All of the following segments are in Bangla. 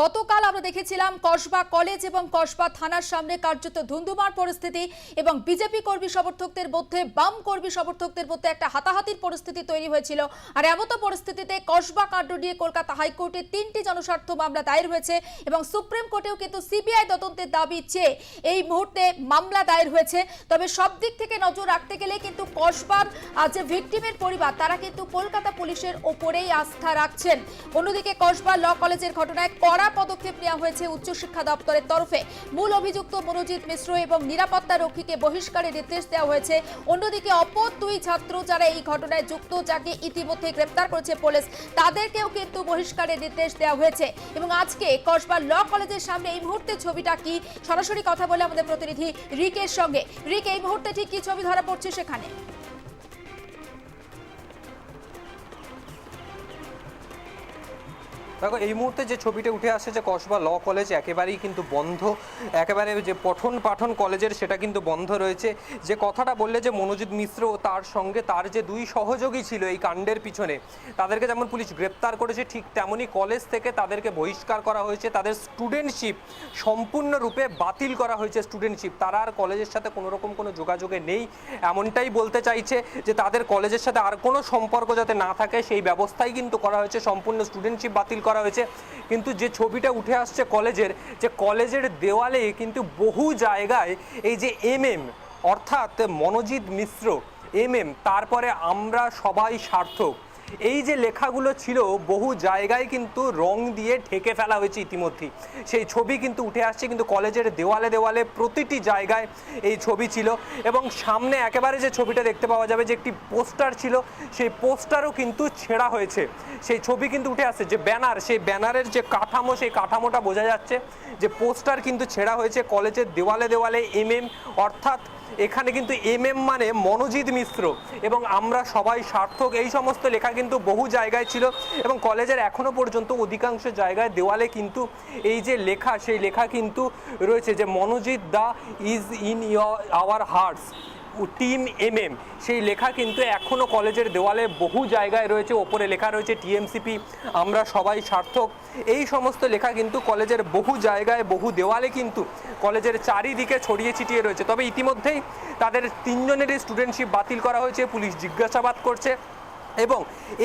গতকাল আমরা দেখেছিলাম কসবা কলেজ এবং কসবা থানার সামনে কার্যত ধুন্ধুমার পরিস্থিতি এবং বিজেপি কর্মী সমর্থকদের মধ্যে বাম কর্মী সমর্থকদের মধ্যে একটা হাতাহাতির পরিস্থিতি তৈরি হয়েছিল। আর এমতো পরিস্থিতিতে কসবা কাণ্ড নিয়ে কলকাতা হাইকোর্টে তিনটি জনস্বার্থ মামলা দায়ের হয়েছে এবং সুপ্রিম কোর্টেও কিন্তু সিবিআই তদন্তের দাবি চেয়ে এই মুহূর্তে মামলা দায়ের হয়েছে। তবে সব দিক থেকে নজর রাখতে গেলে কিন্তু কসবার যে ভিকটিমের পরিবার, তারা কিন্তু কলকাতা পুলিশের ওপরেই আস্থা রাখছেন। অন্যদিকে কসবা ল কলেজের ঘটনায় কড়া পদক্ষেপ নেওয়া হয়েছে উচ্চশিক্ষা দপ্তরের তরফে। মূল অভিযুক্ত মনোজিৎ মিশ্র এবং নিরাপত্তা রক্ষীকে বহিষ্কারের নির্দেশ দেওয়া হয়েছে। অন্যদিকে অপর দুই ছাত্র যারা এই ঘটনায় যুক্ত, যাকে ইতিমধ্যে গ্রেপ্তার করেছে পুলিশ, তাদেরকেও কিন্তু বহিষ্কারের নির্দেশ দেওয়া হয়েছে। এবং আজকে কসবা ল কলেজের সামনে এই মুহূর্তে ছবিটা কি, সরাসরি কথা বলে আমাদের প্রতিনিধি রিকের সঙ্গে। রিক, এই মুহূর্তে ঠিক কি ছবি ধরা পড়ছে সেখানে? দেখো, এই মুহূর্তে যে ছবিটা উঠে আসছে যে কসবা ল কলেজ একেবারেই কিন্তু বন্ধ। একেবারে যে পঠন পাঠন কলেজের সেটা কিন্তু বন্ধ রয়েছে। যে কথাটা বললে যে মনোজিৎ মিশ্র ও তার সঙ্গে তার যে দুই সহযোগী ছিল এই কাণ্ডের পিছনে, তাদেরকে যেমন পুলিশ গ্রেপ্তার করেছে, ঠিক তেমনই কলেজ থেকে তাদেরকে বহিষ্কার করা হয়েছে। তাদের স্টুডেন্টশিপ সম্পূর্ণরূপে বাতিল করা হয়েছে স্টুডেন্টশিপ তারা আর কলেজের সাথে কোনো রকম কোনো যোগাযোগে নেই, এমনটাই বলতে চাইছে যে তাদের কলেজের সাথে আর কোনো সম্পর্ক যাতে না থাকে, সেই ব্যবস্থাই কিন্তু করা হয়েছে। সম্পূর্ণ স্টুডেন্টশিপ বাতিল করা হয়েছে। কিন্তু যে ছবিটা উঠে আসছে কলেজের, যে কলেজের দেওয়ালে কিন্তু বহু জায়গায় এই যে এম এম অর্থাৎ মনোজিৎ মিশ্র এম এম তারপরে আমরা সবাই সার্থক এই যে লেখাগুলো ছিল, বহু জায়গায় কিন্তু রং দিয়ে ঢেকে ফেলা হয়েছে ইতিমধ্যেই সেই ছবি কিন্তু উঠে আসছে, কিন্তু কলেজের দেওয়ালে দেওয়ালে প্রতিটি জায়গায় এই ছবি ছিল এবং সামনে একেবারে যে ছবিটা দেখতে পাওয়া যাবে, যে একটি পোস্টার ছিল, সেই পোস্টারও কিন্তু ছেঁড়া হয়েছে। সেই ছবি কিন্তু উঠে আসছে, যে ব্যানার, সেই ব্যানারের যে কাঠামো, সেই কাঠামোটা বোঝা যাচ্ছে, যে পোস্টার কিন্তু ছেঁড়া হয়েছে কলেজের দেওয়ালে দেওয়ালে এম এম অর্থাৎ এখানে কিন্তু এম এম মানে মনোজিৎ মিশ্র। এবং আমরা সবাই সার্থক। এই সমস্ত লেখা কিন্তু বহু জায়গায় ছিল এবং কলেজের এখনও পর্যন্ত অধিকাংশ জায়গায় দেওয়ালে কিন্তু এই যে লেখা, সেই লেখা কিন্তু রয়েছে যে মনোজিৎ দা is in your our hearts. Team M সেই লেখা কিন্তু এখনও কলেজের দেওয়ালে বহু জায়গায় রয়েছে। ওপরে লেখা রয়েছে টিএমসিপি, আমরা সবাই সার্থক। এই সমস্ত লেখা কিন্তু কলেজের বহু জায়গায়, বহু দেওয়ালে কিন্তু কলেজের চারিদিকে ছড়িয়ে ছিটিয়ে রয়েছে। তবে ইতিমধ্যেই তাদের তিনজনেরই স্টুডেন্টশিপ বাতিল করা হয়েছে, পুলিশ জিজ্ঞাসাবাদ করছে। এবং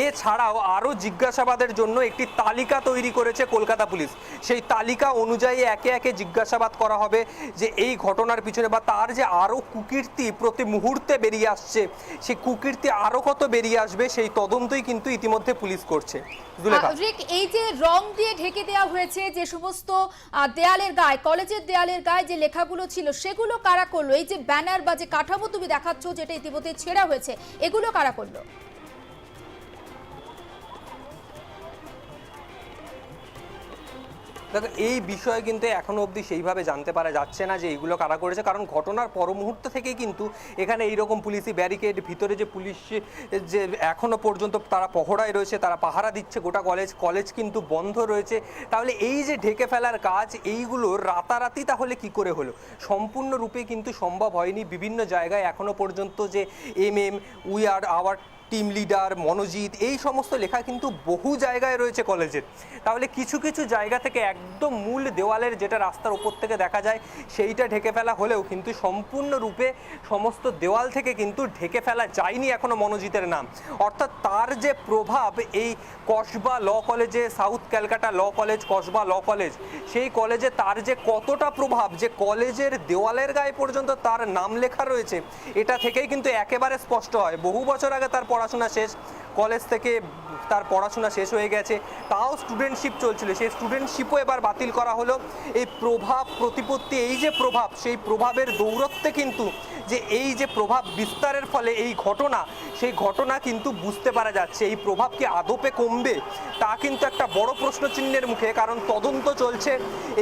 এছাড়াও আরও জিজ্ঞাসাবাদের জন্য একটি তালিকা তৈরি করেছে কলকাতা পুলিশ। সেই তালিকা অনুযায়ী একে একে জিজ্ঞাসাবাদ করা হবে যে এই ঘটনার পিছনে বা তার যে আরও কুকীর্তি প্রতি মুহূর্তে বেরিয়ে আসছে, সেই কুকীর্তি আরও কত বেরিয়ে আসবে সেই তদন্তই কিন্তু ইতিমধ্যে পুলিশ করছে। এই যে রং দিয়ে ঢেকে দেওয়া হয়েছে যে সমস্ত দেয়ালের গায়ে, কলেজের দেয়ালের গায়ে যে লেখাগুলো ছিল, সেগুলো কারা করল? এই যে ব্যানার বা যে কাঠামো তুমি দেখাচ্ছ, যেটা ইতিমধ্যে ছেঁড়া হয়েছে, এগুলো কারা করল? দেখো, এই বিষয়ে কিন্তু এখনও অবধি সেইভাবে জানতে পারা যাচ্ছে না যে এইগুলো কারা করেছে, কারণ ঘটনার পর মুহূর্ত থেকেই কিন্তু এখানে এইরকম পুলিশি ব্যারিকেড, ভিতরে যে পুলিশ যে এখনও পর্যন্ত তারা পহরায় রয়েছে, তারা পাহারা দিচ্ছে গোটা কলেজ কলেজ কিন্তু বন্ধ রয়েছে। তাহলে এই যে ঢেকে ফেলার কাজ, এইগুলো রাতারাতি তাহলে কি করে হলো? সম্পূর্ণরূপে কিন্তু সম্ভব হয়নি বিভিন্ন জায়গায় এখনও পর্যন্ত যে M M we are our team leader Manojit, এই সমস্ত লেখা কিন্তু বহু জায়গায় রয়েছে কলেজের তাহলে কিছু কিছু জায়গা থেকে একদম মূল দেওয়ালের যেটা রাস্তার ওপর থেকে দেখা যায়, সেইটা ঢেকে ফেলা হলেও কিন্তু সম্পূর্ণরূপে সমস্ত দেওয়াল থেকে কিন্তু ঢেকে ফেলা যায়নি এখনও মনোজিতের নাম। অর্থাৎ তার যে প্রভাব এই কসবা ল কলেজে south Calcutta law college Kasba law college সেই কলেজে তার যে কতটা প্রভাব, যে কলেজের দেওয়ালের গায়ে পর্যন্ত তার নাম লেখা রয়েছে, এটা থেকেই কিন্তু একেবারে স্পষ্ট হয়। বহু বছর আগে তার পড়াশোনা শেষ কলেজ থেকে তার পড়াশোনা শেষ হয়ে গেছে, তাও স্টুডেন্টশিপ চলছিল। সেই স্টুডেন্টশিপও এবার বাতিল করা হলো। এই প্রভাব প্রতিপত্তি, এই যে প্রভাব, সেই প্রভাবের দৌরত্বে কিন্তু যে এই যে প্রভাব বিস্তারের ফলে এই ঘটনা, সেই ঘটনা কিন্তু বুঝতে পারা যাচ্ছে। এই প্রভাব কি আদপে কমবে? তা কিন্তু একটা বড় প্রশ্নচিহ্নের মুখে, কারণ তদন্ত চলছে।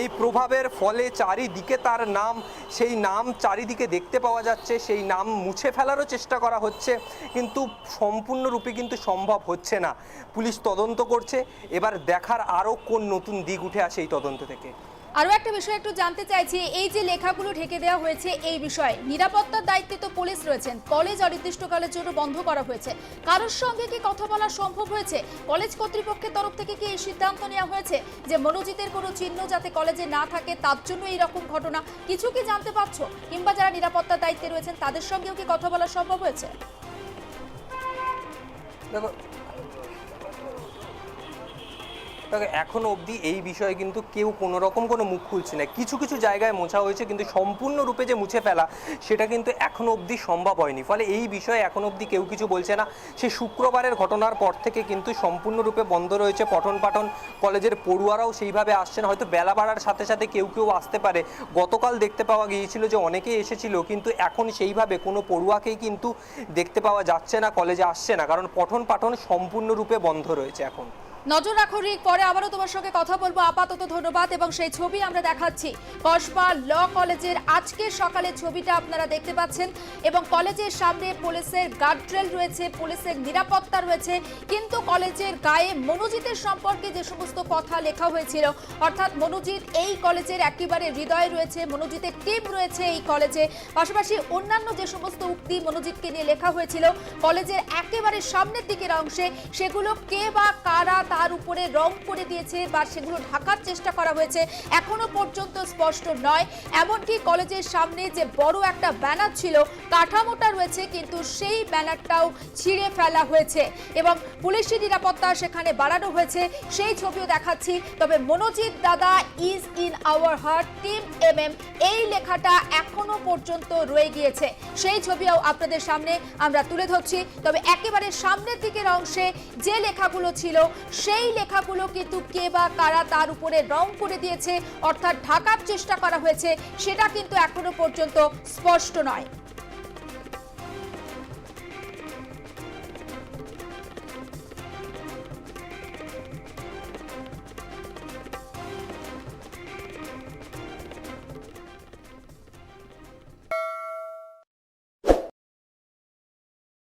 এই প্রভাবের ফলে চারিদিকে তার নাম, সেই নাম চারিদিকে দেখতে পাওয়া যাচ্ছে, সেই নাম মুছে ফেলারও চেষ্টা করা হচ্ছে, কিন্তু সম্পূর্ণরূপে কিন্তু সম্ভব হচ্ছে না। পুলিশ তদন্ত করছে। এবার দেখার আরও কোন নতুন দিক উঠে আসে এই তদন্ত থেকে। আরও একটা বিষয় একটু জানতে চাইছি এই যে লেখাগুলো ঢেকে দেওয়া হয়েছে এই বিষয়ে নিরাপত্তার দায়িত্বে তো পুলিশ রয়েছেন কলেজ অনির্দিষ্টকালের জন্য বন্ধ করা হয়েছে। কারোর সঙ্গে কি কথা বলা সম্ভব হয়েছে? কলেজ কর্তৃপক্ষের তরফ থেকে কি এই সিদ্ধান্ত নেওয়া হয়েছে যে মনোজিতের কোনো চিহ্ন যাতে কলেজে না থাকে তার জন্য এই রকম ঘটনা? কিছু কি জানতে পারছ? কিংবা যারা নিরাপত্তার দায়িত্বে রয়েছেন তাদের সঙ্গেও কি কথা বলা সম্ভব হয়েছে? দেখো দেখো এখনও অবধি এই বিষয়ে কিন্তু কেউ কোনো রকম কোনো মুখ খুলছে না। কিছু কিছু জায়গায় মোছা হয়েছে, কিন্তু সম্পূর্ণরূপে যে মুছে ফেলা, সেটা কিন্তু এখনও অবধি সম্ভব হয়নি। ফলে এই বিষয়ে এখনও অবধি কেউ কিছু বলছে না। সে শুক্রবারের ঘটনার পর থেকে কিন্তু সম্পূর্ণরূপে বন্ধ রয়েছে পঠন পাঠন কলেজের পড়ুয়ারাও সেইভাবে আসছে না হয়তো বেলা বাড়ার সাথে সাথে কেউ কেউ আসতে পারে। গতকাল দেখতে পাওয়া গিয়েছিল যে অনেকেই এসেছিল, কিন্তু এখন সেইভাবে কোনো পড়ুয়াকেই কিন্তু দেখতে পাওয়া যাচ্ছে না, কলেজে আসছে না। কারণ পঠন পাঠন সম্পূর্ণরূপে বন্ধ রয়েছে এখন। নজর রাখো, রিক, পরে আবারও তোমার সঙ্গে কথা বলব। আপাতত ধন্যবাদ, এবং সেই ছবি আমরা দেখাচ্ছি। কসবা ল কলেজের আজকের সকালের ছবিটা আপনারা দেখতে পাচ্ছেন, এবং কলেজের সামনে পুলিশের গার্ডরেল রয়েছে, পুলিশের নিরাপত্তা রয়েছে, কিন্তু কলেজের গায়ে মনোজিতের সম্পর্কে যে সমস্ত কথা লেখা হয়েছিল, অর্থাৎ মনোজিৎ এই কলেজের একেবারে হৃদয় রয়েছে, মনোজিতের টিম রয়েছে এই কলেজে। পাশাপাশি অন্যান্য যে সমস্ত উক্তি মনোজিৎকে নিয়ে লেখা হয়েছিল, কলেজের একেবারে সামনের দিকের অংশে, সেগুলো কে বা কারা তার উপরে রং করে দিয়েছে বা সেগুলো ঢাকার চেষ্টা করা হয়েছে। এখনও পর্যন্ত স্পষ্ট নয়। এমনকি কলেজের সামনে যে বড় একটা ব্যানার ছিল, কাঠামোটা রয়েছে, কিন্তু সেই ব্যানারটাও ছিঁড়ে ফেলা হয়েছে। এবং পুলিশি নিরাপত্তা সেখানে বাড়ানো হয়েছে। সেই ছবিও দেখাচ্ছি। তবে মনোজিৎ দাদা is in our heart team M M এই লেখাটা এখনও পর্যন্ত রয়ে গিয়েছে। সেই ছবিও আপনাদের সামনে আমরা তুলে ধরছি। তবে একেবারে সামনের দিকের অংশে যে লেখাগুলো ছিল সেই লেখাগুলো কিন্তু কে বা কারা তার উপরে রং করে দিয়েছে, অর্থাৎ ঢাকার চেষ্টা করা হয়েছে, সেটা কিন্তু এখনও পর্যন্ত স্পষ্ট নয়।